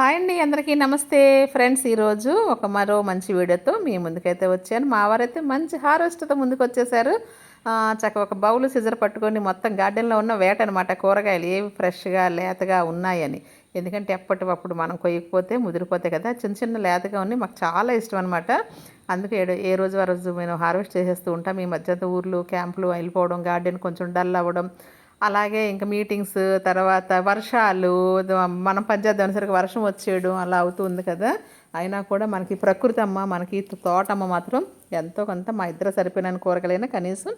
Hi అండి అందరికీ నమస్తే. ఫ్రెండ్స్ ఈరోజు ఒక మరో మంచి వీడియోతో మీ ముందుకైతే వచ్చాను. మా వారైతే మంచి హార్వెస్ట్తో ముందుకు వచ్చేసారు చక్కగా ఒక బౌల్ సిజర్ పట్టుకొని మొత్తం గార్డెన్లో ఉన్న వేట అనమాట కూరగాయలు ఏవి ఫ్రెష్గా లేతగా ఉన్నాయని. ఎందుకంటే ఎప్పటికప్పుడు మనం కొయ్యకపోతే ముదిరిపోతాయి కదా చిన్న చిన్న లేతగా ఉన్నాయి. మాకు చాలా ఇష్టం అనమాట అందుకే ఏ- ఏ రోజు ఆ రోజు మేము హార్వెస్ట్ చేసేస్తూ ఉంటాం. ఈ మధ్య ఊర్లు క్యాంపులు వెళ్ళిపోవడం గార్డెన్ కొంచెం డల్ అవ్వడం అలాగే ఇంకా మీటింగ్స్ తర్వాత వర్షాలు మనం పంచాయతీ అనుసరికి వర్షం వచ్చేయడం అలా అవుతుంది కదా. అయినా కూడా మనకి ప్రకృతి అమ్మ మనకి తోటమ్మ మాత్రం ఎంతో కొంత మా ఇద్దరు సరిపోయిన కూరగాయలైనా కనీసం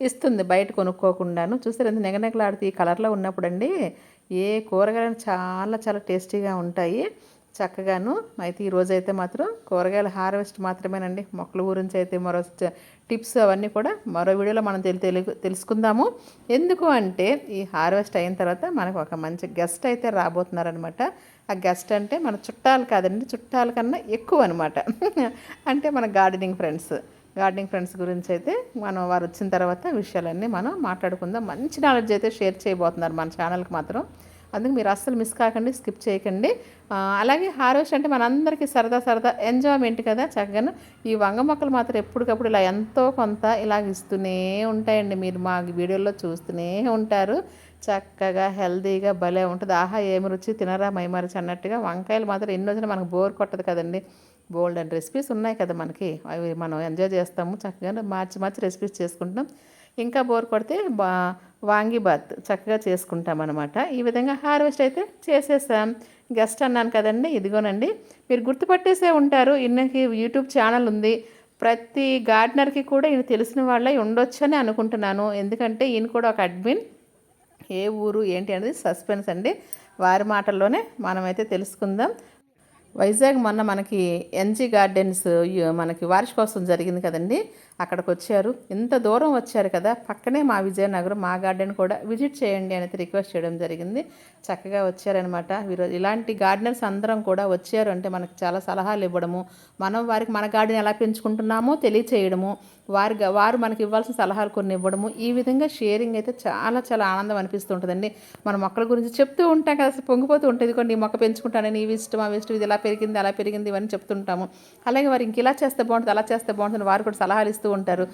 ఇస్తుంది బయట కొనుక్కోకుండాను. చూస్తారు ఎంత నెగనెగలాడుతూ ఈ కలర్లో ఉన్నప్పుడు అండి ఏ కూరగాయలు చాలా చాలా టేస్టీగా ఉంటాయి. చక్కగాను. అయితే ఈరోజైతే అయితే మాత్రం కూరగాయల హార్వెస్ట్ మాత్రమేనండి. మొక్కల గురించి అయితే మరో టిప్స్ అవన్నీ కూడా మరో వీడియోలో మనం తెలి తెలుసుకుందాము. ఎందుకు అంటే ఈ హార్వెస్ట్ అయిన తర్వాత మనకు ఒక మంచి గెస్ట్ అయితే రాబోతున్నారనమాట ఆ గెస్ట్ అంటే మన చుట్టాలు కాదండి. చుట్టాల కన్నా ఎక్కువ అనమాట అంటే మన గార్డెనింగ్ ఫ్రెండ్స్. గార్డెనింగ్ ఫ్రెండ్స్ గురించి అయితే మనం వారు వచ్చిన తర్వాత విషయాలన్నీ మనం మాట్లాడుకుందాం. మంచి నాలెడ్జ్ అయితే షేర్ చేయబోతున్నారు మన ఛానల్కి మాత్రం. అందుకు మీరు అస్సలు మిస్ కాకండి స్కిప్ చేయకండి. అలాగే హార్వెస్ట్ అంటే మనందరికీ సరదా సరదా ఎంజాయ్మెంట్ కదా చక్కగా ఈ వంగ మొక్కలు మాత్రం ఎప్పటికప్పుడు ఇలా ఎంతో కొంత ఇలా ఇస్తూనే ఉంటాయండి మీరు మా వీడియోలో చూస్తూనే ఉంటారు. చక్కగా హెల్దీగా భలే ఉంటుంది. ఆహా ఏమి రుచి తినరా మైమరచి అన్నట్టుగా వంకాయలు మాత్రం ఎన్ని రోజులు మనకు బోర్ కొట్టదు కదండి. బోల్డ్ అండ్ రెసిపీస్ ఉన్నాయి కదా మనకి. అవి మనం ఎంజాయ్ చేస్తాము. చక్కగా మార్చి మార్చి రెసిపీస్ చేసుకుంటాం ఇంకా బోర్ కొడితే బా వాంగిబాత్ చక్కగా చేసుకుంటాం అనమాట ఈ విధంగా హార్వెస్ట్ అయితే చేసేసాం. గెస్ట్ అన్నాను కదండి ఇదిగోనండి. మీరు గుర్తుపట్టేసే ఉంటారు ఇన్నకి యూట్యూబ్ ఛానల్ ఉంది. ప్రతి గార్డెనర్కి కూడా ఈయన తెలిసిన వాళ్ళే ఉండొచ్చు అని అనుకుంటున్నాను. ఎందుకంటే ఈయన కూడా ఒక అడ్మిన్. ఏ ఊరు ఏంటి అనేది సస్పెన్స్ అండి. వారి మాటల్లోనే మనమైతే తెలుసుకుందాం. వైజాగ్ మొన్న మనకి ఎన్జీ గార్డెన్స్ మనకి వార్షికోత్సవం జరిగింది కదండి. అక్కడికి వచ్చారు ఇంత దూరం వచ్చారు కదా పక్కనే మా విజయనగరం మా గార్డెన్ కూడా విజిట్ చేయండి అనేది రిక్వెస్ట్ చేయడం జరిగింది. చక్కగా వచ్చారనమాట వీరు ఇలాంటి గార్డెనర్స్ అందరం కూడా వచ్చారు అంటే మనకు చాలా సలహాలు ఇవ్వడము మనం వారికి మన గార్డెన్ ఎలా పెంచుకుంటున్నామో తెలియచేయడము వారి వారు మనకి ఇవ్వాల్సిన సలహాలు కొన్ని ఇవ్వడము ఈ విధంగా షేరింగ్ అయితే చాలా చాలా ఆనందం అనిపిస్తుంటుందండి. మన మొక్కల గురించి చెప్తూ ఉంటాం కదా పొంగిపోతూ ఉంటుంది కొన్ని ఈ మొక్క పెంచుకుంటానని ఇవి ఇష్టం అవి ఇష్టం ఇది ఇలా పెరిగింది అలా పెరిగింది ఇవన్నీ చెప్తుంటాము. అలాగే వారు ఇంక ఇలా చేస్తే బాగుంటుంది అలా చేస్తే బాగుంటుంది వారు కూడా సలహాలు ఇస్తూ ఉంటారు.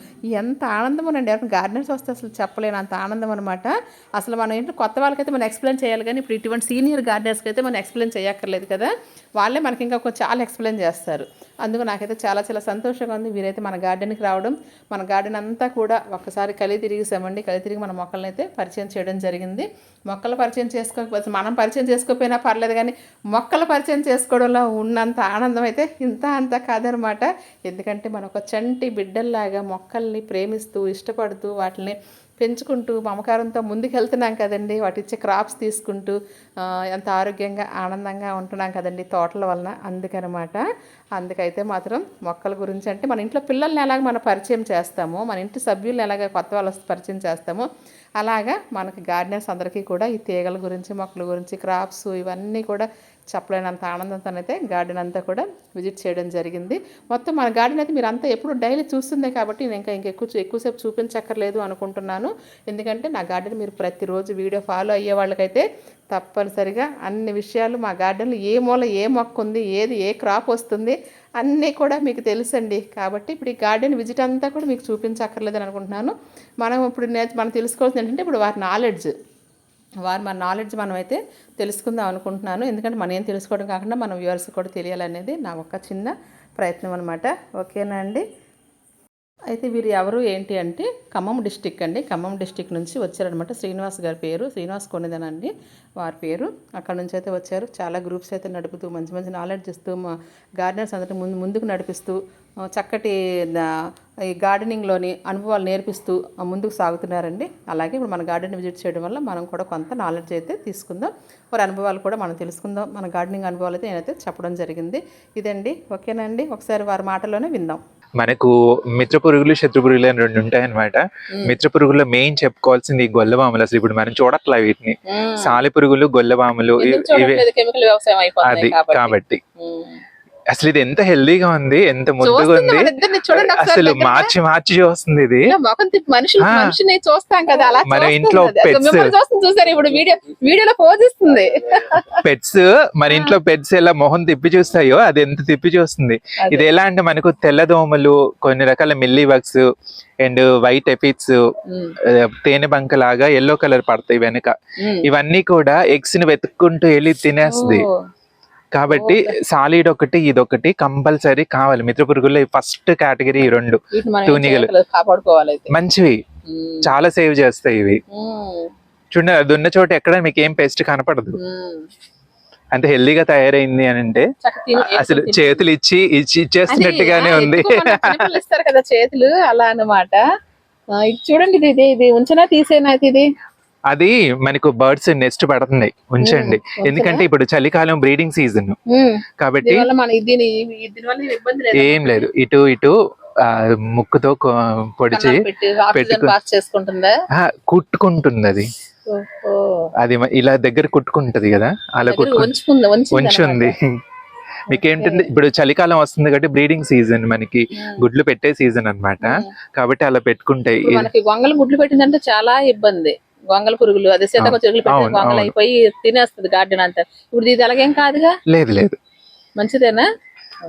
ఎంత ఆనందమోనండి. ఎవరైనా గార్డెనర్స్ వస్తే అసలు చెప్పలేను. అంత ఆనందం అనమాట అసలు మనం ఏంటో కొత్త వాళ్ళకైతే మనం ఎక్స్ప్లెయిన్ చేయాలి కానీ ఇప్పుడు ఇటువంటి సీనియర్ గార్డెనర్స్కి అయితే మనం ఎక్స్ప్లెయిన్ చేయక్కర్లేదు కదా. వాళ్ళే మనకి ఇంకా కొంచెం చాలా ఎక్స్ప్లెయిన్ చేస్తారు. అందుకు నాకైతే చాలా చాలా సంతోషంగా ఉంది. వీరైతే మన గార్డెన్కి రావడం మన గార్డెన్ అంతా కూడా ఒక్కసారి కలి తిరిగిసామండి కలి తిరిగి మన మొక్కలను అయితే పరిచయం చేయడం జరిగింది. మొక్కలు పరిచయం చేసుకోకపోతే మనం పరిచయం చేసుకోకపోయినా పర్లేదు కానీ మొక్కలు పరిచయం చేసుకోవడంలో ఉన్నంత ఆనందం అయితే ఇంత అంత కాదనమాట ఎందుకంటే మన ఒక చంటి బిడ్డల్లాగా మొక్కల్ని ప్రేమిస్తూ ఇష్టపడుతూ వాటిని పెంచుకుంటూ మమకారంతో ముందుకెళ్తున్నాం కదండి. వాటి ఇచ్చే క్రాప్స్ తీసుకుంటూ ఎంత ఆరోగ్యంగా ఆనందంగా ఉంటున్నాం కదండి తోటల వలన అందుకనమాట. అందుకైతే మాత్రం మొక్కల గురించి అంటే మన ఇంట్లో పిల్లల్ని ఎలాగ మనం పరిచయం చేస్తామో మన ఇంటి సభ్యుల్ని ఎలాగ కొత్త వాళ్ళు పరిచయం చేస్తామో అలాగా మనకి గార్డెనర్స్ అందరికీ కూడా ఈ తీగల గురించి మొక్కల గురించి క్రాప్స్ ఇవన్నీ కూడా చెప్పలేనంత ఆనందంతోనైతే గార్డెన్ అంతా కూడా విజిట్ చేయడం జరిగింది. మొత్తం మన గార్డెన్ అయితే మీరు అంతా ఎప్పుడు డైలీ చూస్తుందే కాబట్టి నేను ఇంకా ఇంకా ఎక్కువసేపు చూపించక్కర్లేదు అనుకుంటున్నాను. ఎందుకంటే నా గార్డెన్ మీరు ప్రతిరోజు వీడియో ఫాలో అయ్యే వాళ్ళకైతే తప్పనిసరిగా అన్ని విషయాలు మా గార్డెన్లో ఏ మూల ఏ మొక్క ఉంది ఏది ఏ క్రాప్ వస్తుంది అన్నీ కూడా మీకు తెలుసండి. కాబట్టి ఇప్పుడు ఈ గార్డెన్ విజిట్ అంతా కూడా మీకు చూపించక్కర్లేదని అనుకుంటున్నాను. మనం ఇప్పుడు మనం తెలుసుకోవాల్సింది ఏంటంటే ఇప్పుడు వారి నాలెడ్జ్ వారు మన నాలెడ్జ్ మనమైతే తెలుసుకుందాం అనుకుంటున్నాను. ఎందుకంటే మనం ఏం తెలుసుకోవడం కాకుండా మన వ్యూవర్స్ కూడా తెలియాలనేది నా ఒక చిన్న ప్రయత్నం అనమాట ఓకేనా అండి? అయితే వీరు ఎవరు ఏంటి అంటే ఖమ్మం డిస్టిక్ అండి. ఖమ్మం డిస్టిక్ నుంచి వచ్చారనమాట శ్రీనివాస్ గారి పేరు శ్రీనివాస్ కొనిదన్ అండి వారి పేరు. అక్కడ నుంచి అయితే వచ్చారు. చాలా గ్రూప్స్ అయితే నడుపుతూ మంచి మంచి నాలెడ్జ్ ఇస్తూ మా గార్డెనర్స్ అందరినీ ముందు ముందుకు నడిపిస్తూ చక్కటి ఈ గార్డెనింగ్లోని అనుభవాలు నేర్పిస్తూ ముందుకు సాగుతున్నారండి. అలాగే ఇప్పుడు మన గార్డెన్ విజిట్ చేయడం వల్ల మనం కూడా కొంత నాలెడ్జ్ అయితే తీసుకుందాం. వారి అనుభవాలు కూడా మనం తెలుసుకుందాం. మన గార్డెనింగ్ అనుభవాలు అయితే నేనైతే చెప్పడం జరిగింది. ఇదండి. ఓకేనా అండి? ఒకసారి వారి మాటలోనే విందాం. మనకు మిత్ర పురుగులు శత్రు పురుగులు అని రెండు ఉంటాయి అనమాట మిత్ర పురుగుల్లో మెయిన్ చెప్పుకోవాల్సింది ఈ గొల్లబాములు అసలు ఇప్పుడు మనం చూడట్లా వీటిని. సాలి పురుగులు గొల్లబాములు ఇ- ఇవి అది కాబట్టి. అసలు ఇది ఎంత హెల్దీగా ఉంది ఎంత ముద్దుగా ఉంది. అసలు. మార్చి మార్చి చూస్తుంది ఇది. మనుషులు. మనిషిని చూస్తాం కదా అలా మన ఇంట్లో చూస్తుంది చూసారు? ఇప్పుడు వీడియో వీడియోలో పోజ్ ఇస్తుంది. పెట్స్ మన ఇంట్లో పెట్స్ ఎలా మొహం తిప్పి చూస్తాయో అది ఎంత తిప్పి చూస్తుంది. ఇది ఎలా అంటే మనకు తెల్లదోమలు కొన్ని రకాల mealy bugs and white aphids um, తేనె బంక లాగా ఎల్లో కలర్ పడతాయి వెనక. ఇవన్నీ కూడా ఎగ్స్ని వెతుక్కుంటూ వెళ్ళి తినేస్తుంది. కాబట్టి సాలిడ్ ఒకటి ఇదొకటి కంపల్సరీ కావాలి. మిత్ర పురుగుల్లో ఫస్ట్ కేటగిరీ ఈ రెండు తూనిగలు. మంచివి. చాలా సేవ్ చేస్తాయి ఇవి. చూడండి అది ఉన్న చోట ఎక్కడ మీకు ఏం పెస్ట్ కనపడదు. అంత హెల్దీగా తయారైంది అని అంటే అసలు చేతులు ఇచ్చి ఇచ్చి ఇచ్చేస్తున్నట్టుగానే ఉంది. ఇస్తారు కదా చేతులు అలా ఇది చూడండి ఇది ఇది ఉంచనా తీసేనా ఇది? అది మనకు బర్డ్స్ నెస్ట్ పడుతుంది. ఉంచండి? ఎందుకంటే ఇప్పుడు చలికాలం బ్రీడింగ్ సీజన్. కాబట్టి ఏం లేదు? ఇటు ఇటు ముక్కుతో పొడిచి కుట్టుకుంటుంది అది. అది ఇలా దగ్గర కుట్టుకుంటది కదా. అలా దగ్గర కుట్టుకు ఉంచుకుంది? ఉంచింది మీకేంటుంది? ఇప్పుడు చలికాలం వస్తుంది కాబట్టి బ్రీడింగ్ సీజన్ మనకి. గుడ్లు పెట్టే సీజన్ అన్నమాట. ఉమ్. కాబట్టి అలా పెట్టుకుంటాయి గొంగళ గుడ్లు పెట్టిందంటే చాలా ఇబ్బంది. గొంగళ పురుగులు అదే సీతక చెరుగులు పెట్టి అవును, గొంగళ అవును. అయిపోయి తినేస్తుంది గార్డెన్ అంతా. ఇప్పుడు ఇది అలాగేం కాదుగా? లేదు లేదు. మంచిదేనా?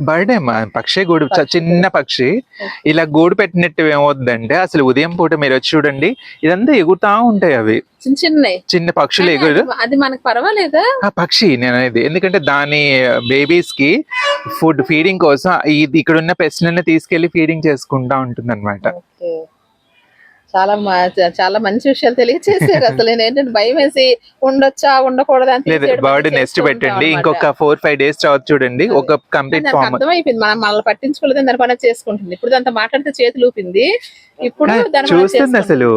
బర్డే పక్షి గూడు చిన్న పక్షి. ఇలా గూడు పెట్టినట్టు ఏమవుద్దంటే అసలు ఉదయం పూట మీరు వచ్చి చూడండి ఇదంతా ఎగురుతా ఉంటాయి అవి. చిన్న చిన్నవి. చిన్న పక్షులు ఎగురు. అది- మనకు పర్వాలేదా? ఆ పక్షి నేను అనేది ఎందుకంటే దాని బేబీస్కి ఫుడ్ ఫీడింగ్ కోసం ఇది ఇక్కడ ఉన్న పెస్ట్లన్నీ తీసుకెళ్ళి ఫీడింగ్ చేసుకుంటా ఉంటుంది అనమాట. చాలా చాలా మంచి విషయాలు తెలియచేసారు అసలు నేను ఏంటంటే భయం వేసి ఉండొచ్చా ఉండకూడదా బర్డ్ చేస్తూ పెట్టండి. ఇంకొక. ఫోర్ ఫైవ్ డేస్ తర్వాత చూడండి. ఒక కంప్లీట్ ఫార్మ్ అర్థమైపోయింది. మనం మనల్ని పట్టించుకోలేదు దాని పని చేసుకుంటుంది. ఇప్పుడు దాంతో మాట్లాడితే చేతులు ఊపింది. ఇప్పుడు చూస్తుంది. అసలు.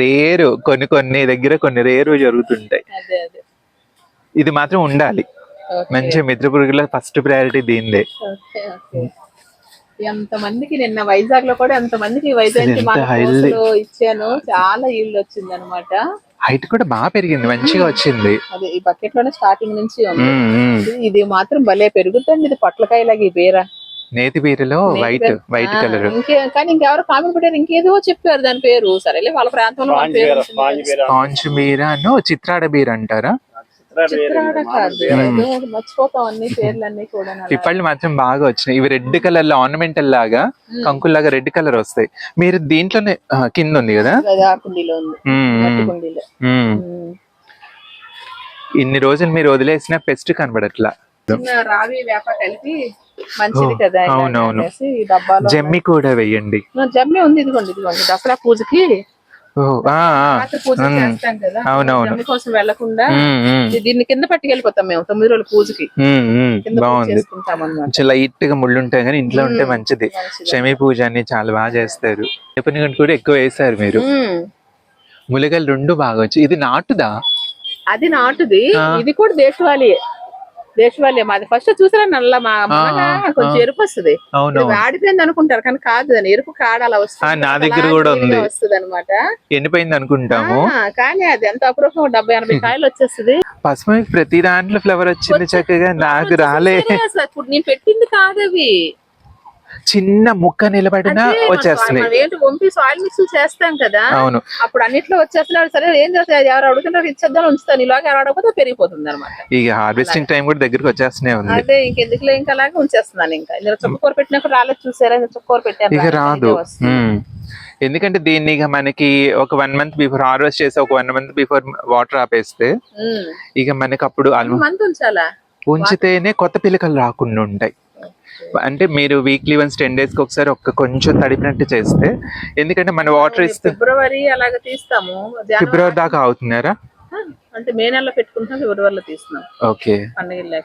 రేరు కొన్ని కొన్ని దగ్గర కొన్ని రేరు జరుగుతుంటాయి. ఇది మాత్రం ఉండాలి. మంచి మిత్ర పురుగుల ఫస్ట్ ప్రయారిటీ దీనిదే ఓకే, ఓకే. ఎంత మందికి నిన్న వైజాగ్లో కూడా ఎంత మందికి వైజాగ్ కోర్సులో ఇచ్చాను. చాలా ఈల్డ్ వచ్చింది అనమాట హైట్ కూడా బాగా పెరిగింది మంచిగా వచ్చింది. అదే ఈ బకెట్లోనే స్టార్టింగ్ నుంచి ఉంది. ఇది- మాత్రం భలే పెరుగుతుంది. ఇది పొట్లకాయలాగా ఈ బీర. నేతి బీరలో వైట్ వైట్ కలర్. ఇంకే కానీ ఇంకెవరు కామెంట్ పెట్టారు. ఇంకేదో చెప్పారు దాని పేరు. సరేలే వాళ్ళ ప్రాంతంలో బీర అను చిత్రాడ బీర అంటారా? మర్చిపోతాం అన్ని పేర్లన్నీ కూడా అలా. పిప్పళ్ళు మాత్రం బాగా వచ్చినాయి. ఇవి రెడ్ కలర్లో ఆర్నమెంటల్ లాగా కంకుల్లాగా రెడ్ కలర్ వస్తాయి. మీరు దీంట్లోనే కింద ఉంది కదా? కుండీలో ఉంది. ఇన్ని రోజులు మీరు వదిలేసిన పెస్ట్ కనబడట్లా? చిన్న రావి వేప కలిపి మంచిది కదా అవునవును. జమ్మి కూడా వెయ్యండి నా జమ్మి ఉంది ఇదిగోండి ఇదిగోండి. దసరా పూజకి అవునవును. కోసం వెళ్ళకుండా దీన్ని కింద పట్టుకెళ్ళిపోతాం మేము తొమ్మిది రోజుల పూజకి. బాగుంది. లైట్గా ముళ్ళు ఉంటాయి కానీ ఇంట్లో ఉంటే మంచిది. శమి పూజ అన్ని చాలా బాగా చేస్తారు. చెప్పని గంట కూడా ఎక్కువ వేసారు మీరు. ములగలు రెండు బాగా వచ్చి ఇది నాటుదా? అది నాటుది. ఇది కూడా దేశవాళీ దేశవాళీ మాది. ఫస్ట్ చూసారా నల్ల మా కొంచెం. ఎరుపు వస్తుంది. ఆడిపోయింది అనుకుంటారు కానీ కాదు దాని ఎరుపు కాడ అలా ఆ, వస్తుంది నా దగ్గర కూడా ఉంది. వస్తుంది అనమాట ఎండిపోయింది అనుకుంటాము. కానీ అది ఎంత అపురూపం డెబ్బై ఎనభై కాయలు వచ్చేస్తుంది. పసుపు ప్రతి దాంట్లో ఫ్లవర్ వచ్చింది చక్కగా. నాకు రాలే. సరే అసలు. ఇప్పుడు నేను పెట్టింది కాదు అవి. చిన్న ముక్క నిలబడినా వచ్చేస్తున్నాయి ఏంటి వంపి సాయిల్ మిక్స్ చేస్తాం కదా అవును. అప్పుడు అన్నిట్లో వచ్చేస్తున్నాడు సరే ఏం చేస్తారు ఎవరు అడుగుతున్నారు ఇచ్చేద్దాం ఉంచుతాను. ఇలాగ అడగకపోతే పెరిగిపోతుంది అనమాట ఇక హార్వెస్టింగ్ టైం కూడా దగ్గరికి వచ్చేస్తూనే ఉంది. అదే ఇంకెందుకులే ఇంకా అలాగే ఉంచేస్తున్నాను ఇంకా. ఇందులో చుక్కకూర పెట్టినప్పుడు రాలేదు చూసారా? చుక్కకూర పెట్టాను ఇక రాదు. ఎందుకంటే దీన్ని ఇక మనకి ఒక వన్ మంత్ బిఫోర్ హార్వెస్ట్ చేసి ఒక వన్ మంత్ బిఫోర్ వాటర్ ఆపేస్తే. ఇక మనకి అప్పుడు ఉంచితేనే కొత్త పిలకలు రాకుండా ఉంటాయి. అంటే మీరు వీక్లీ వన్స్ టెన్ డేస్కి ఒకసారి ఒక్క కొంచెం తడిపినట్టు చేస్తే ఎందుకంటే మన వాటర్ ఇస్తే ఫిబ్రవరి అలాగ తీస్తాము. ఫిబ్రవరి దాకా అవుతున్నారా? అంటే మే నెలలో పెట్టుకుంటాం ఫిబ్రవరిలో తీస్తున్నాం. ఓకే. పండుగ లేక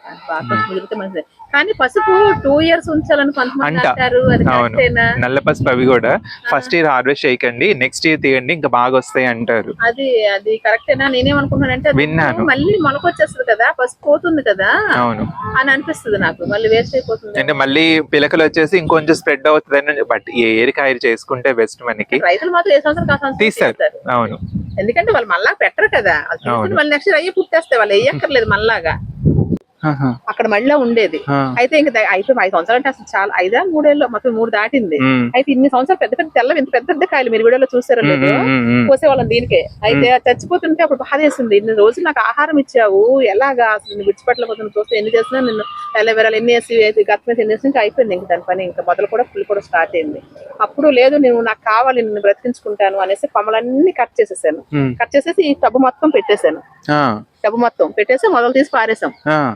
కుదిరితే మంచిది. కానీ పసుపు టూ ఇయర్స్ ఉంచాలని కొంతమంది అంట. అంటారు అవును. నల్ల పసుపు అవి కూడా ఫస్ట్ ఇయర్ హార్వెస్ట్ చేయకండి నెక్స్ట్ ఇయర్ తీయండి ఇంకా బాగా వస్తాయి అంటారు. అది అది కరెక్టేనా? నేనేమనుకున్నానంటే అది విన్నాను. మళ్ళీ మొలకొచ్చేస్తుంది కదా పసుపు పోతుంది కదా అవును. అని అనిపిస్తుంది నాకు. మళ్ళీ వేస్ట్ అయిపోతుంది. అంటే మళ్ళీ పిలకలు వచ్చేసి ఇంకొంచెం స్ప్రెడ్ అవుతుందని బట్ ఏ ఏరికాయ చేసుకుంటే బెస్ట్ మనకి. రైతులు మాత్రం ఏ సంవత్సరం తీస్తారు. అవును. ఎందుకంటే వాళ్ళు మళ్ళా పెట్టరు కదా. మళ్ళీ నెక్స్ట్ అయ్యి పుట్టేస్తాయి వాళ్ళు వేయక్కర్లేదు మళ్ళాగా. అక్కడ మళ్ళీ ఉండేది. అయితే ఇంకా అయిపోయి ఐదు సంవత్సరాలు అంటే అసలు చాలా ఐదా మూడేళ్ళు మొత్తం మూడు దాటింది. అయితే ఇన్ని సంవత్సరాలు పెద్ద పెద్ద తెల్ల ఇంత పెద్ద పెద్ద కాయలు మీరు వీడియోలో చూసారో లేదు. కోసేవాళ్ళం దీనికే. అయితే చచ్చిపోతుంటే అప్పుడు బాధ వేసింది. ఇన్ని రోజులు నాకు ఆహారం ఇచ్చావు. ఎలాగా? అసలు నిన్ను విడిచిపెట్టలేకపోతున్నా చూస్తే ఎన్ని చేసినా నిన్ను ఎలవేరాలు ఎన్ని వేసి వేసి గత ఎన్ని వేసి ఇంకా అయిపోయింది ఇంకా దాని పని. ఇంకా మొదలు కూడా ఫుల్ కూడా స్టార్ట్ అయింది. అప్పుడు లేదు నేను నాకు కావాలి నిన్ను బ్రతికించుకుంటాను అనేసి కొమ్మలన్నీ కట్ చేసేసాను. కట్ చేసేసి ఈ టబ్బు మొత్తం పెట్టేశాను. ఆ, టబ్బు మొత్తం పెట్టేసి మొదలు తీసి పారేసాం.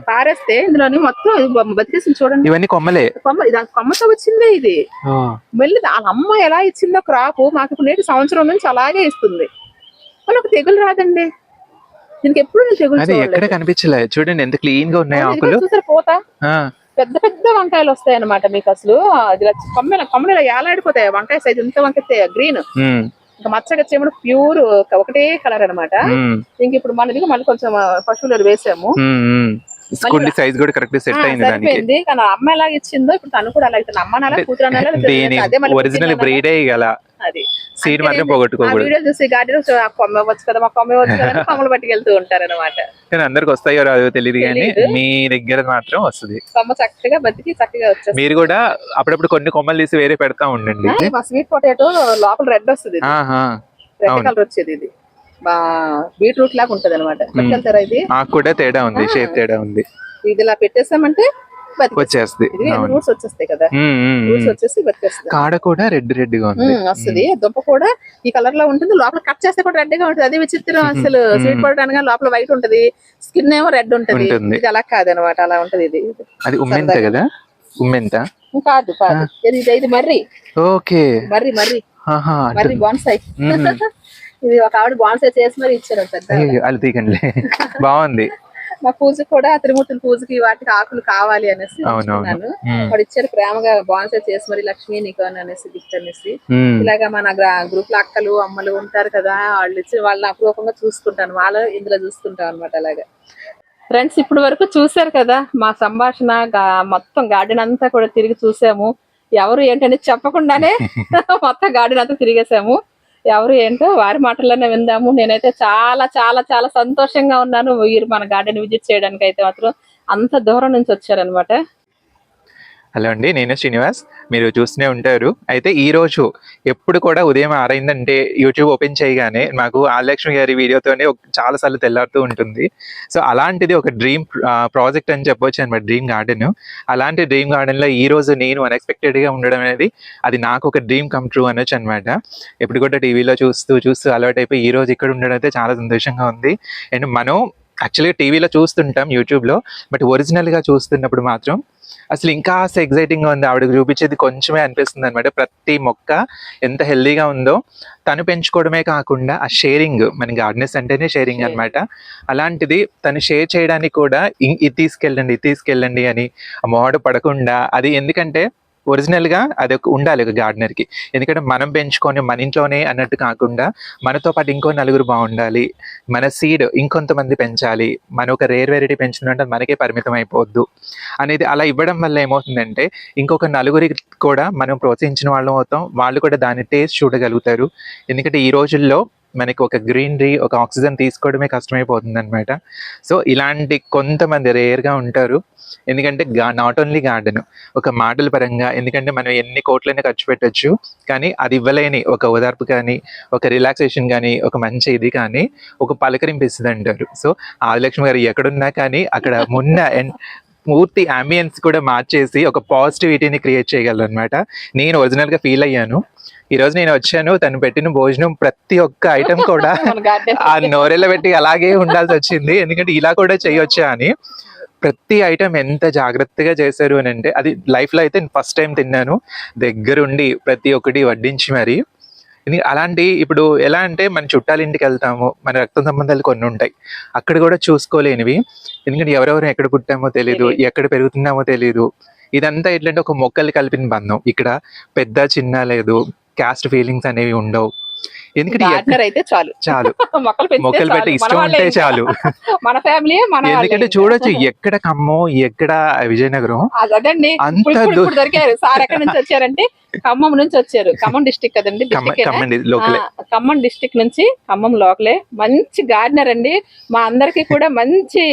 పారేస్తే ఇందులోని మొత్తం బతికేసింది చూడండి. ఇవన్నీ కొమ్మలే. కొమ్మ ఇది కొమ్మతో వచ్చిందే ఇది. మళ్ళీ వాళ్ళ అమ్మ ఎలా ఇచ్చిందో క్రాప్ మాకు ఇప్పుడు నేటి సంవత్సరం నుంచి అలాగే ఇస్తుంది. మనకు తెగులు రాదండి. దీనికి ఎప్పుడు తెగులు ఎక్కడ. కనిపించలే. చూడండి ఎంత క్లీన్గా ఉన్నాయి ఆకులు. చూసారా పోత? పెద్ద పెద్ద వంకాయలు వస్తాయి అనమాట మీకు అసలు. అది ఇలా కొమ్మల కొమ్మలు ఇలా ఏలాడిపోతాయి. వంకాయ సైజ్ ఇంత వంకాయ గ్రీన్. ఇంకా మచ్చగా వచ్చేమో ప్యూర్ ఒకటే కలర్ అన్నమాట. ఉమ్, ఇంక ఇప్పుడు మనది మళ్ళీ కొంచెం పశువులు వేసాము. సైజ్ కూడా కరెక్ట్ సెట్ అయింది దానికి. సరిపోయింది. కానీ అమ్మ ఎలా ఇచ్చిందో ఇప్పుడు తను కూడా అలా ఇస్తుంది అమ్మ నెల కూతురు అదే ఒరిజినల్. బ్రీడే గల అది. సీడ్ అంటే మాత్రం పోగొట్టుకోకూడదు. వీడియో చూసి గార్డెన్ కొమ్మ ఇవ్వచ్చు కదా మా కొమ్మ ఇవ్వచ్చు కదా కొమ్మలు పట్టుకెళ్తూ ఉంటారు అనమాట కానీ అందరికి వస్తాయో రాదో తెలియదు కానీ. మీ దగ్గర మాత్రం వస్తుంది. కొమ్మ చక్కగా బతికి చక్కగా వచ్చేస్తుంది. మీరు కూడా అప్పుడప్పుడు కొన్ని కొమ్మలు తీసి వేరే పెడతా ఉండండి. స్వీట్ పొటాటో లోపల రెడ్ వస్తుంది రెడ్. కలర్ వచ్చేది ఇది. బీట్రూట్ లాగా ఉంటది అనమాట ఇది? కూడా తేడా ఉంది షేప్ తేడా ఉంది. ఇది ఇలా పెట్టేసామంటే వచ్చేస్తుంది. రూట్స్ వచ్చేస్తాయి కదా. రూట్స్. వచ్చేసి బతికేస్తుంది కాడ కూడా రెడ్ రెడ్గా ఉంది వస్తుంది. దుంప కూడా ఈ కలర్లో ఉంటుంది. లోపల కట్ చేస్తే కూడా రెడ్గా ఉంటుంది. అది విచిత్రం అసలు. స్వీట్ పొటాటో అనగా లోపల వైట్ ఉంటది. స్కిన్ ఏమో రెడ్ ఉంటది. ఇది అలా కాదనమాట. అలా ఉంటది ఇది. అది ఉమ్మెంత కదా? ఉమ్మెంత కాదు కాదు. ఇది ఇది- మర్రి. ఓకే. మర్రి మర్రి. మర్రి బాన్సాయి. ఇది ఒక ఆవిడ బాన్సాయి చేసి మరి ఇచ్చారు పెద్ద అది తీకండి బాగుంది. మా పూజకి కూడా తిరుమూర్తుల పూజకి వాటికి ఆకులు కావాలి అనేసి మ్మ్. వాడు ఇచ్చారు ప్రేమగా బాన్సాయి చేసి మరి లక్ష్మీ నీకు అని అనేసి గిఫ్ట్ అనేసి. ఇలాగా మన గ్రూప్లో అక్కలు అమ్మలు ఉంటారు కదా వాళ్ళు ఇచ్చి వాళ్ళని అపూర్వకంగా చూసుకుంటాను. వాళ్ళు ఇందులో చూసుకుంటాం అనమాట అలాగా. ఫ్రెండ్స్ ఇప్పుడు వరకు చూశారు కదా మా సంభాషణ మొత్తం గార్డెన్ అంతా కూడా తిరిగి చూసాము. ఎవరు ఏంటని చెప్పకుండానే మొత్తం గార్డెన్ అంతా తిరిగేసాము. ఎవరు ఏంటో వారి మాటల్లోనే విందాము. నేనైతే చాలా చాలా చాలా సంతోషంగా ఉన్నాను. వీరు మన గార్డెన్ విజిట్ చేయడానికి అయితే మాత్రం అంత దూరం నుంచి వచ్చారనమాట హలో అండి నేను శ్రీనివాస్. మీరు చూస్తూనే ఉంటారు. అయితే ఈ రోజు ఎప్పుడు కూడా ఉదయం ఆరైందంటే యూట్యూబ్ ఓపెన్ చేయగానే మాకు ఆలక్ష్మి గారి వీడియోతోనే చాలాసార్లు తెల్లారుతూ ఉంటుంది. సో అలాంటిది ఒక డ్రీమ్ ప్రాజెక్ట్ అని చెప్పొచ్చు అనమాట డ్రీమ్ గార్డెన్. అలాంటి డ్రీమ్ గార్డెన్లో ఈ రోజు నేను అన్ఎక్స్పెక్టెడ్గా ఉండడం అనేది అది నాకు ఒక డ్రీమ్ కమ్ ట్రూ అనొచ్చు అనమాట. ఎప్పుడు కూడా టీవీలో చూస్తూ చూస్తూ అలవాటు అయిపోయి ఈ రోజు ఇక్కడ ఉండడం అయితే చాలా సంతోషంగా ఉంది. అండ్ మనం యాక్చువల్గా టీవీలో చూస్తుంటాం యూట్యూబ్లో బట్ ఒరిజినల్గా చూస్తున్నప్పుడు మాత్రం అసలు ఇంకా ఎగ్జైటింగ్గా ఉంది. ఆవిడకి చూపించేది కొంచెమే అనిపిస్తుంది అనమాట ప్రతి మొక్క ఎంత హెల్దీగా ఉందో తను పెంచుకోవడమే కాకుండా ఆ షేరింగ్ మన గార్డెనెస్ అంటేనే షేరింగ్ అన్నమాట. అలాంటిది తను షేర్ చేయడానికి కూడా ఇది తీసుకెళ్ళండి ఇది తీసుకెళ్ళండి అని ఆ మోడ పడకుండా అది ఎందుకంటే ఒరిజినల్గా అది ఒక ఉండాలి ఒక గార్డెనర్కి ఎందుకంటే మనం పెంచుకొని మన ఇంట్లోనే అన్నట్టు కాకుండా మనతో పాటు ఇంకో నలుగురు బాగుండాలి. మన సీడ్ ఇంకొంతమంది పెంచాలి. మన ఒక రేర్ వెరైటీ పెంచుతుంటే అది మనకే పరిమితం అయిపోవద్దు అనేది అలా ఇవ్వడం వల్ల ఏమవుతుందంటే ఇంకొక నలుగురికి కూడా మనం ప్రోత్సహించిన వాళ్ళం అవుతాం. వాళ్ళు కూడా దాని టేస్ట్ చూడగలుగుతారు. ఎందుకంటే ఈ రోజుల్లో మనకి ఒక గ్రీనరీ ఒక ఆక్సిజన్ తీసుకోవడమే కష్టమైపోతుంది అనమాట సో ఇలాంటి కొంతమంది రేర్గా ఉంటారు. ఎందుకంటే గా నాట్ ఓన్లీ గార్డెన్ ఒక మాటల పరంగా ఎందుకంటే మనం ఎన్ని కోట్లైనా ఖర్చు పెట్టొచ్చు కానీ అది ఇవ్వలేని ఒక ఓదార్పు కానీ ఒక రిలాక్సేషన్ కానీ ఒక మంచి ఇది కానీ ఒక పలకరింపు ఇస్తుంది అంటారు సో ఆదిలక్ష్మి గారు ఎక్కడున్నా కానీ అక్కడ మొన్న పూర్తి అంబియన్స్ కూడా మార్చేసి ఒక పాజిటివిటీని క్రియేట్ చేయగలరు అనమాట నేను ఒరిజినల్గా ఫీల్ అయ్యాను. ఈ రోజు నేను వచ్చాను తను పెట్టిన భోజనం ప్రతి ఒక్క ఐటెం కూడా ఆ నోరెళ్ళ పెట్టి అలాగే ఉండాల్సి వచ్చింది. ఎందుకంటే ఇలా కూడా చేయొచ్చా అని. ప్రతి ఐటెం ఎంత జాగ్రత్తగా చేశారు అని అంటే అది లైఫ్లో అయితే ఫస్ట్ టైం తిన్నాను. దగ్గరుండి ప్రతి ఒక్కటి వడ్డించి మరి అలాంటి ఇప్పుడు ఎలా అంటే మన చుట్టాల ఇంటికి వెళ్తాము మన రక్త సంబంధాలు కొన్ని ఉంటాయి అక్కడ కూడా చూసుకోలేనివి. ఎందుకంటే ఎవరెవరు ఎక్కడ పుట్టామో తెలియదు. ఎక్కడ పెరుగుతున్నామో తెలియదు ఇదంతా ఎట్లంటే ఒక మొక్కలు కలిపిన బంధం. ఇక్కడ పెద్ద చిన్న లేదు క్యాస్ట్ ఫీలింగ్స్ అనేవి ఉండవు. ఎందుకంటే అయితే చాలు. చాలు. మొక్కలు. పెట్టి మన ఇష్టం ఉంటే. చాలు. మన ఫ్యామిలీ మన ఎందుకంటే. చూడొచ్చు ఎక్కడ ఖమ్మం ఎక్కడ విజయనగరం. అది అదండి. అంత దొరికారు. సార్ ఎక్కడి నుంచి వచ్చారంటే ఖమ్మం నుంచి వచ్చారు. ఖమ్మం డిస్టిక్ కదండి ఖమ్మం డిస్టిక్ నుంచి ఖమ్మం లోకలే. మంచి గార్డెనర్ అండి. మా అందరికి కూడా మంచి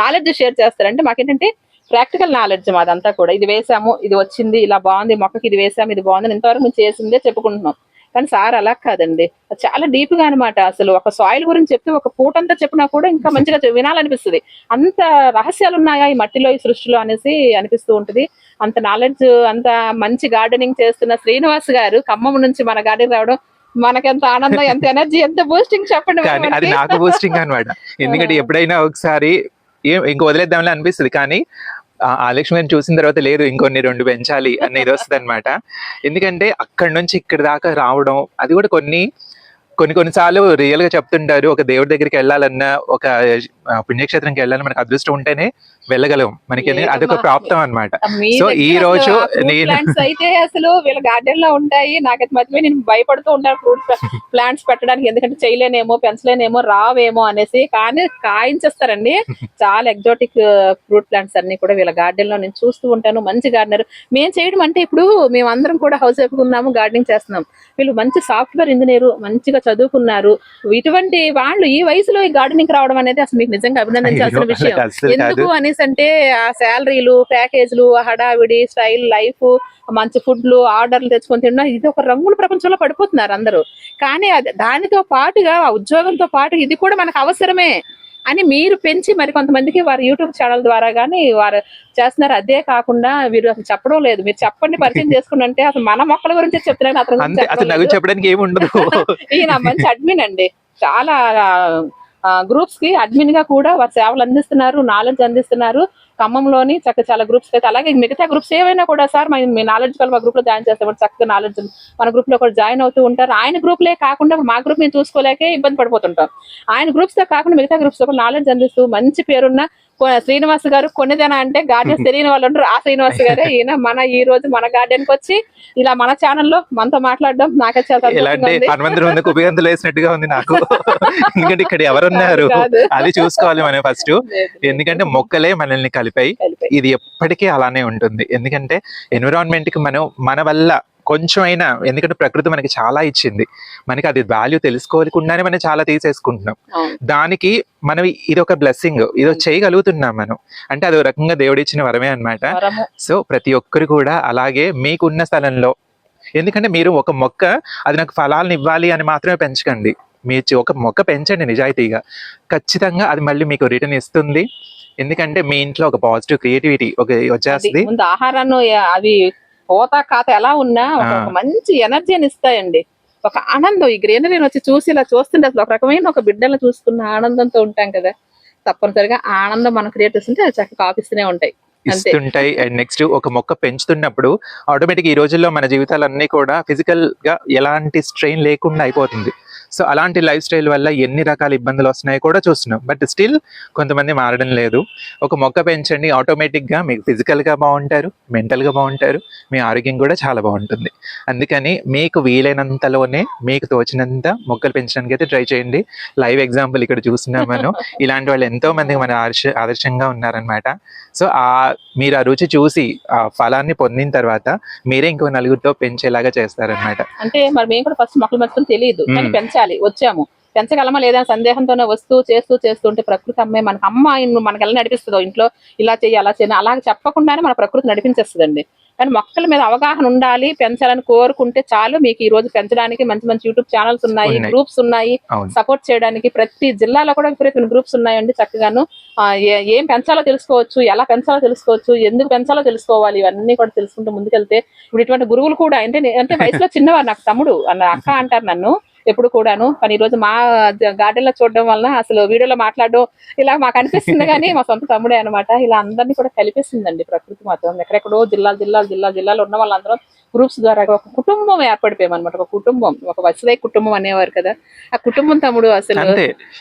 నాలెడ్జ్ షేర్ చేస్తారంటే మాకేంటంటే ప్రాక్టికల్ నాలెడ్జ్ మాదంతా కూడా. ఇది వేసాము ఇది వచ్చింది ఇలా బాగుంది మొక్కకి ఇది వేసాము ఇది బాగుంది ఇంతవరకు మేము చేసిందే చెప్పుకుంటున్నాం. కానీ సార్ అలా కాదండి. చాలా డీప్గా అనమాట అసలు. ఒక సాయిల్ గురించి చెప్తే ఒక పూటంతా చెప్పినా కూడా ఇంకా మంచిగా వినాలనిపిస్తుంది. అంత రహస్యాలు ఉన్నాయా ఈ మట్టిలో ఈ సృష్టిలో అనేసి అనిపిస్తూ ఉంటుంది. అంత నాలెడ్జ్ అంత మంచి గార్డెనింగ్ చేస్తున్న శ్రీనివాస్ గారు ఖమ్మం నుంచి మన గార్డెన్ రావడం మనకెంత ఆనందం ఎంత ఎనర్జీ ఎంత బూస్టింగ్ చెప్పండి అది. నాకు బూస్టింగ్ అన్నమాట. ఎందుకంటే ఎప్పుడైనా ఒకసారి ఏం ఇంకో వదిలేద్దామని అనిపిస్తుంది. కానీ ఆ లక్ష్మి గారిని చూసిన తర్వాత లేదు ఇంకొన్ని రెండు పెంచాలి అనేది వస్తుంది అనమాట ఎందుకంటే అక్కడి నుంచి ఇక్కడి దాకా రావడం అది కూడా కొన్ని కొన్ని కొన్నిసార్లు రియల్గా చెప్తుంటారు ఒక దేవుడి దగ్గరికి వెళ్ళాలన్న ఒక పుణ్యక్షేత్రంకి వెళ్ళాలన్నా మనకు అదృష్టం ఉంటేనే వెళ్ళగలం. మనకి అదొక. ప్రాప్తం అనమాట సో ఈ రోజు నేను- అయితే అసలు వీళ్ళ గార్డెన్లో ఉంటాయి. నాకైతే మధ్య నేను భయపడుతూ ఉంటాను ఫ్రూట్ ప్లాంట్స్ పెట్టడానికి. ఎందుకంటే చేయలేనేమో పెంచలేనేమో రావేమో అనేసి. కానీ కాయించేస్తారండి. చాలా ఎగ్జాటిక్ ఫ్రూట్ ప్లాంట్స్ అన్ని కూడా వీళ్ళ గార్డెన్లో నేను చూస్తూ ఉంటాను. మంచి గార్డెనర్ మేము చేయడం అంటే ఇప్పుడు మేము అందరం కూడా హౌస్ వైఫ్ ఉన్నాము గార్డెనింగ్ చేస్తున్నాం. వీళ్ళు మంచి సాఫ్ట్వేర్ ఇంజనీర్ మంచిగా చదువుకున్నారు. ఇటువంటి వాళ్ళు ఈ వయసులో ఈ గార్డెనింగ్ రావడం అనేది అసలు మీకు నిజంగా అభినందించాల్సిన విషయం. ఎందుకు అనేసి అంటే ఆ శాలరీలు ప్యాకేజ్లు హడావిడి స్టైల్ లైఫ్ మంచి ఫుడ్లు ఆర్డర్లు తెచ్చుకొని తినడం ఇది ఒక రంగుల ప్రపంచంలో పడిపోతున్నారు అందరూ. కానీ దానితో పాటుగా ఆ ఉద్యోగంతో పాటు ఇది కూడా మనకు అవసరమే అని మీరు పెంచి మరి కొంతమందికి వారి యూట్యూబ్ ఛానల్ ద్వారా కానీ వారు చేస్తున్నారు. అదే కాకుండా వీరు అసలు చెప్పడం లేదు. మీరు చెప్పండి పరిచయం చేసుకుని అంటే అసలు మన మొక్కల గురించి చెప్తున్నాను అతని. చెప్పడానికి ఏమి ఉండదు ఈయన మంచి అడ్మిన్ అండి. చాలా గ్రూప్స్కి అడ్మిన్గా కూడా వారు సేవలు అందిస్తున్నారు నాలెడ్జ్ అందిస్తున్నారు. ఖమ్మంలోని చక్కగా చాలా గ్రూప్స్ అయితే అలాగే మిగతా గ్రూప్స్ ఏవైనా కూడా సార్ మా- మీ నాలెడ్జ్ కలిపి గ్రూప్లో జాయిన్ చేస్తాం చక్కగా నాలెడ్జ్ మన గ్రూప్లో కూడా జాయిన్ అవుతూ ఉంటారు. ఆయన గ్రూప్ లే కాకుండా మా గ్రూప్ మేము చూసుకోలేకే ఇబ్బంది పడిపోతుంటాం ఆయన గ్రూప్స్తో కాకుండా మిగతా గ్రూప్స్తో కూడా నాలెడ్జ్ అందిస్తూ మంచి పేరున్న శ్రీనివాస్ గారు కొన్నిదేనా అంటే గార్డెన్స్ తెలియని వాళ్ళు ఉంటారు ఆ శ్రీనివాస్ గారే ఈయన మన ఈ రోజు మన గార్డెన్కి వచ్చి ఇలా మన ఛానల్లో మనతో మాట్లాడడం నాకే చాలా. హనుమంతుడు ముందుకు ఉపయోగంతులు వేసినట్టుగా ఉంది నాకు ఎందుకంటే ఇక్కడ ఎవరున్నారు. అది చూసుకోవాలి మనం ఫస్ట్. ఎందుకంటే మొక్కలే మనల్ని కలిపాయి. ఇది ఎప్పటికీ అలానే ఉంటుంది ఎందుకంటే ఎన్విరాన్మెంట్కి మనం మన వల్ల కొంచెమైనా ఎందుకంటే ప్రకృతి మనకి చాలా ఇచ్చింది. మనకి అది వాల్యూ తెలుసుకోలేకుండానే మనం చాలా తీసేసుకుంటున్నాం. దానికి మనం ఇది ఒక బ్లెస్సింగ్ ఇది చేయగలుగుతున్నాం మనం. అంటే అది ఒక రకంగా దేవుడిచ్చిన వరమే అన్నమాట. వరము. సో ప్రతి ఒక్కరు కూడా అలాగే మీకున్న స్థలంలో ఎందుకంటే మీరు ఒక మొక్క అది నాకు ఫలాలను ఇవ్వాలి అని మాత్రమే పెంచకండి. మీరు ఒక మొక్క పెంచండి నిజాయితీగా. ఖచ్చితంగా అది మళ్ళీ మీకు రిటర్న్ ఇస్తుంది. ఎందుకంటే మీ ఇంట్లో ఒక పాజిటివ్ క్రియేటివిటీ ఒక వచ్చేస్తుంది. ఆహారాన్ని అవి పోతా ఖాత ఎలా ఉన్నా ఒక మంచి ఎనర్జీని ఇస్తాయండి. ఒక ఆనందం ఈ గ్రీనరీని వచ్చి చూసి ఇలా చూస్తుంటే అసలు ఒక రకమైన ఒక బిడ్డలు చూసుకున్న ఆనందంతో ఉంటాం కదా. తప్పనిసరిగా ఆనందం మనం క్రియేట్ చేస్తుంటే అది చక్కగా కాపిస్తూనే ఉంటాయి. ఇస్తుంటాయి. అండ్ నెక్స్ట్ ఒక మొక్క పెంచుతున్నప్పుడు ఆటోమేటిక్ ఈ రోజుల్లో మన జీవితాలన్నీ కూడా ఫిజికల్గా ఎలాంటి స్ట్రెయిన్ లేకుండా అయిపోతుంది. సో అలాంటి లైఫ్ స్టైల్ వల్ల ఎన్ని రకాల ఇబ్బందులు వస్తున్నాయో కూడా చూస్తున్నాం. బట్ స్టిల్ కొంతమంది మారడం లేదు. ఒక మొక్క పెంచండి ఆటోమేటిక్గా మీకు ఫిజికల్గా బాగుంటారు మెంటల్గా బాగుంటారు మీ ఆరోగ్యం కూడా చాలా బాగుంటుంది. అందుకని మీకు వీలైనంతలోనే మీకు తోచినంత మొక్కలు పెంచడానికి అయితే ట్రై చేయండి. లైవ్ ఎగ్జాంపుల్ ఇక్కడ చూస్తున్నాం మనం ఇలాంటి వాళ్ళు ఎంతో మంది మన ఆదర్శ ఆదర్శంగా ఉన్నారనమాట సో ఆ మీరు ఆ రుచి చూసి ఆ ఫలాన్ని పొందిన తర్వాత మీరే ఇంకో నలుగురితో పెంచేలాగా చేస్తారనమాట అంటే మరి మేము కూడా ఫస్ట్ మొక్కలు పెంచడం తెలియదు. కానీ మ్మ్. పెంచాలి వచ్చాము. పెంచగలమా లేదా సందేహంతోనే వస్తూ చేస్తూ చేస్తూ ఉంటే ప్రకృతి అమ్మే మనకు అమ్మ మనకి ఎలా నడిపిస్తుందో ఇంట్లో ఇలా చేయి అలా చేయాలి అలాగే చెప్పకుండానే మన ప్రకృతి నడిపించేస్తుందండి. కానీ మొక్కల మీద అవగాహన ఉండాలి పెంచాలని కోరుకుంటే చాలు. మీకు ఈ రోజు పెంచడానికి మంచి మంచి యూట్యూబ్ ఛానల్స్ ఉన్నాయి. గ్రూప్స్ ఉన్నాయి. సపోర్ట్ చేయడానికి ప్రతి జిల్లాలో కూడా విపరీతమైన గ్రూప్స్ ఉన్నాయండి చక్కగాను. ఏ- పెంచాలో తెలుసుకోవచ్చు ఎలా పెంచాలో తెలుసుకోవచ్చు ఎందుకు పెంచాలో తెలుసుకోవాలి ఇవన్నీ కూడా తెలుసుకుంటూ ముందుకెళ్తే. ఇప్పుడు ఇటువంటి గురువులు కూడా అంటే అంటే వయసులో చిన్నవారు నాకు తమ్ముడు అన్న అక్క అంటారు నన్ను. ఎప్పుడు కూడాను. కానీ ఈ రోజు మా గార్డెన్లో చూడడం వలన అసలు వీడియోలో మాట్లాడడం ఇలా మాకు అనిపిస్తుంది కానీ మా సొంత తమ్ముడే అనమాట ఇలా అందరినీ కూడా కలిపేసిందండి ప్రకృతి మాత్రం. ఎక్కడెక్కడో జిల్లాలు జిల్లాలు జిల్లాలు జిల్లాలో ఉన్న వాళ్ళందరం గ్రూప్స్ ద్వారా ఒక కుటుంబం ఏర్పడిపోయాం అనమాట ఒక కుటుంబం ఒక వసుదై కుటుంబం అనేవారు కదా. ఆ కుటుంబం తమ్ముడు అసలు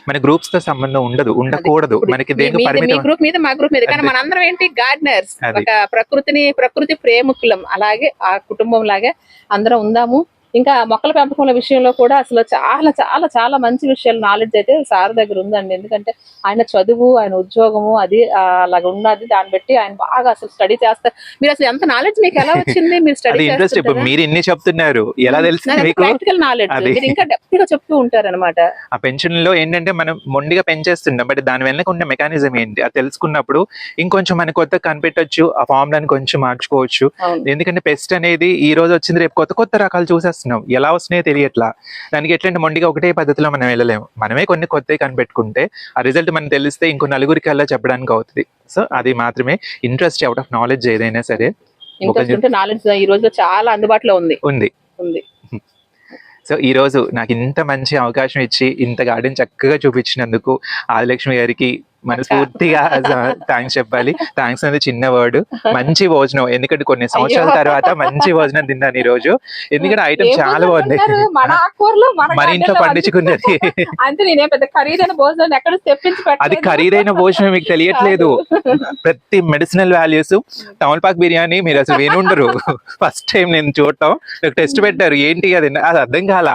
మన గ్రూప్స్తో సంబంధం ఉండదు ఉండకూడదు. మనకి మీ- గ్రూప్ మీద మా గ్రూప్ మీద. కానీ. మనందరం ఏంటి? గార్డెనర్స్. ఒక ప్రకృతిని ప్రకృతి ప్రేమికులం. అలాగే ఆ కుటుంబం లాగే అందరం ఉందాము. ఇంకా మొక్కల పెంపకంల విషయంలో కూడా అసలు చాలా చాలా చాలా మంచి విషయాలు నాలెడ్జ్ అయితే సార్ దగ్గర ఉందండి. ఎందుకంటే ఆయన చదువు ఆయన ఉద్యోగము అది అలాగ ఉన్నది. దాన్ని బట్టి ఆయన బాగా అసలు స్టడీ చేస్తారు మీరు అసలు ఎంత నాలెడ్జ్ మీకు ఎలా వచ్చింది? మీరు స్టడీ ఇంట్రెస్ట్ ఇప్పుడు మీరు ఇన్ని చెప్తున్నారు. ఎలా తెలిసింది మీకు? Practical knowledge. మీరు ఇంకా డెప్త్గా చెప్తూ ఉంటారు అనమాట ఆ పెన్షన్లో ఏంటంటే మనం మొండిగా పెంచేస్తున్నాం బట్ దాని వెనక ఉన్న మెకానిజం ఏంటి? అది తెలుసుకున్నప్పుడు ఇంకొంచెం మనకి కొత్త కనిపెట్టొచ్చు ఆ ఫామ్ దాన్ని కొంచెం మార్చుకోవచ్చు. ఎందుకంటే పెస్ట్ అనేది ఈ రోజు వచ్చింది రేపు కొత్త కొత్త రకాలు చూసేస్తున్నాం ఎలా వస్తున్నాయో తెలియట్లా? దానికి ఎట్లంటే మొండిగా ఒకటే పద్ధతిలో మనం వెళ్ళలేము. మనమే కొన్ని కొత్తవి కనిపెట్టుకుంటే ఆ రిజల్ట్ మనకు తెలిస్తే ఇంకో నలుగురికి అలా చెప్పడానికి అవుతుంది. సో అది మాత్రమే ఇంట్రెస్ట్ అవుట్ ఆఫ్ నాలెడ్జ్ ఏదైనా సరే. నాలెడ్జ్ ఈ రోజులో చాలా అందుబాటులో ఉంది. ఉంది. ఉంది. సో ఈ రోజు నాకు ఇంత మంచి అవకాశం ఇచ్చి ఇంత గార్డెన్ చక్కగా చూపించినందుకు ఆదిలక్ష్మి గారికి మనస్ఫూర్తిగా థ్యాంక్స్ చెప్పాలి. థ్యాంక్స్ అనేది చిన్న వర్డ్. మంచి భోజనం. ఎందుకంటే కొన్ని సంవత్సరాల. తర్వాత మంచి భోజనం తిన్నాను ఈ రోజు ఎందుకంటే ఐటమ్ చాలా బాగుంది? మన ఇంట్లో పండించుకున్నది. అది. ఖరీదైన భోజనం మీకు తెలియట్లేదు. ప్రతి మెడిసినల్ వాల్యూస్ తమలపాకు బిర్యానీ మీరు అసలు వినుండరు. ఫస్ట్ టైం నేను చూడటం. టెస్ట్ పెట్టారు. ఏంటి అది? అది అర్థం కాల?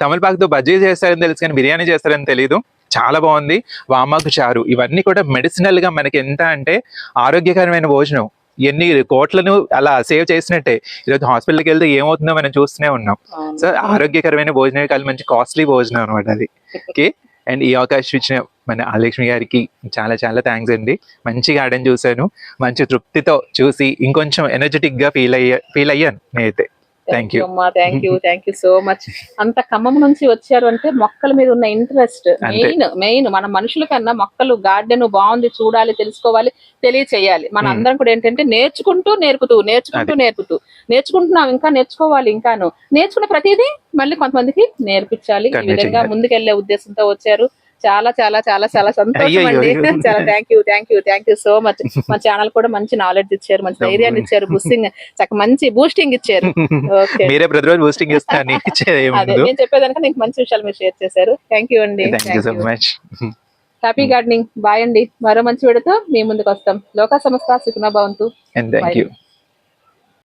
తమలపాకుతో బజ్జీ చేస్తారని తెలుసు కానీ బిర్యానీ చేస్తారని తెలియదు చాలా బాగుంది. వామాకు చారు. ఇవన్నీ కూడా మెడిసినల్గా మనకి ఎంత అంటే ఆరోగ్యకరమైన భోజనం. ఎన్ని కోట్లను అలా సేవ్ చేసినట్టే. ఈరోజు హాస్పిటల్కి వెళ్తే ఏమవుతుందో మనం చూస్తూనే ఉన్నాం. సో ఆరోగ్యకరమైన భోజనమే కాదు మంచి కాస్ట్లీ భోజనం అనమాట అది. ఓకే? అండ్ ఈ అవకాశం ఇచ్చిన మన ఆలక్ష్మి గారికి చాలా చాలా థ్యాంక్స్ అండి. మంచి గార్డెన్ చూశాను. మంచి తృప్తితో చూసి ఇంకొంచెం ఎనర్జెటిక్గా ఫీల్ అయ్యా ఫీల్ అయ్యాను నేనైతే. థ్యాంక్ యూ అమ్మా thank you thank you so much అంత ఖమ్మం నుంచి వచ్చారు అంటే మొక్కల మీద ఉన్న ఇంట్రెస్ట్. మెయిన్ మెయిన్ మన మనుషుల కన్నా మొక్కలు గార్డెన్ బాగుంది చూడాలి తెలుసుకోవాలి తెలియచేయాలి. మన Hmm. అందరం కూడా ఏంటంటే నేర్చుకుంటూ నేర్పుతూ నేర్చుకుంటూ నేర్పుతూ. నేర్చుకుంటున్నాం ఇంకా నేర్చుకోవాలి ఇంకాను. నేర్చుకున్న ప్రతిదీ మళ్ళీ కొంతమందికి నేర్పించాలి. ఈ విధంగా. ముందుకెళ్ళే ఉద్దేశంతో వచ్చారు. చాలా చాలా చాలా చాలా సంతోషం అండి. చాలా thank you thank you thank you so much మా ఛానల్ కూడా మంచి నాలెడ్జ్ ఇచ్చారు మంచి ధైర్యాన్ని ఇచ్చారు బూస్టింగ్ చక్క మంచి బూస్టింగ్ ఇచ్చారు. మీరే ప్రతిరోజు బూస్టింగ్ ఇస్తాను అదే నేను చెప్పేదానికి నీకు మంచి విషయాలు మీరు షేర్ చేశారు. థ్యాంక్ యూ అండి. హ్యాపీ గార్డెనింగ్ బాయ్ అండి. మరో మంచి వీడియోతో మీ ముందుకు వస్తాం. లోక సంస్థ సుఖనా భవంతు. Thank you